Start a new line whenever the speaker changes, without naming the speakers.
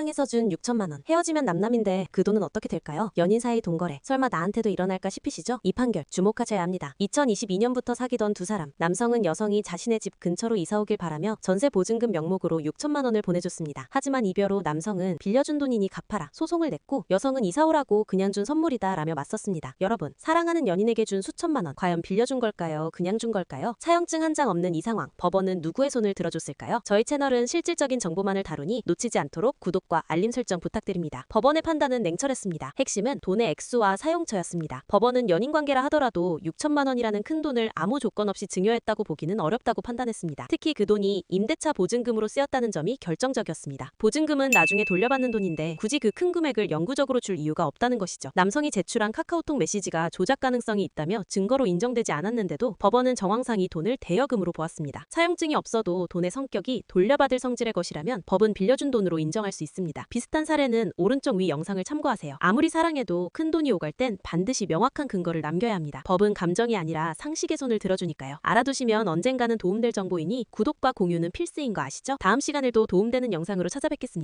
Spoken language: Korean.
사랑해서 준 6천만 원. 헤어지면 남남인데 그 돈은 어떻게 될까요? 연인 사이 동거래. 설마 나한테도 일어날까 싶으시죠? 이 판결 주목하셔야 합니다. 2022년부터 사귀던 두 사람. 남성은 여성이 자신의 집 근처로 이사 오길 바라며 전세 보증금 명목으로 6천만 원을 보내줬습니다. 하지만 이별 후 남성은 빌려준 돈이니 갚아라 소송을 냈고 여성은 이사 오라고 그냥 준 선물이다 라며 맞섰습니다. 여러분 사랑하는 연인에게 준 수천만 원 과연 빌려준 걸까요? 그냥 준 걸까요? 차용증 한 장 없는 이 상황 법원은 누구의 손을 들어줬을까요? 저희 채널은 실질적인 정보만을 다루니 놓치지 않도록 구독 과 알림 설정 부탁드립니다. 법원의 판단은 냉철했습니다. 핵심은 돈의 액수와 사용처였습니다. 법원은 연인 관계라 하더라도 6천만 원이라는 큰 돈을 아무 조건 없이 증여했다고 보기는 어렵다고 판단했습니다. 특히 그 돈이 임대차 보증금으로 쓰였다는 점이 결정적이었습니다. 보증금은 나중에 돌려받는 돈인데 굳이 그 큰 금액을 영구적으로 줄 이유가 없다는 것이죠. 남성이 제출한 카카오톡 메시지가 조작 가능성이 있다며 증거로 인정되지 않았는데도 법원은 정황상 이 돈을 대여금으로 보았습니다. 사용증이 없어도 돈의 성격이 돌려받을 성질의 것이라면 법은 빌려준 돈으로 인정할 수 있습니다. 비슷한 사례는 오른쪽 위 영상을 참고하세요. 아무리 사랑해도 큰 돈이 오갈 땐 반드시 명확한 근거를 남겨야 합니다. 법은 감정이 아니라 상식의 손을 들어주니까요. 알아두시면 언젠가는 도움될 정보이니 구독과 공유는 필수인 거 아시죠? 다음 시간에도 도움되는 영상으로 찾아뵙겠습니다.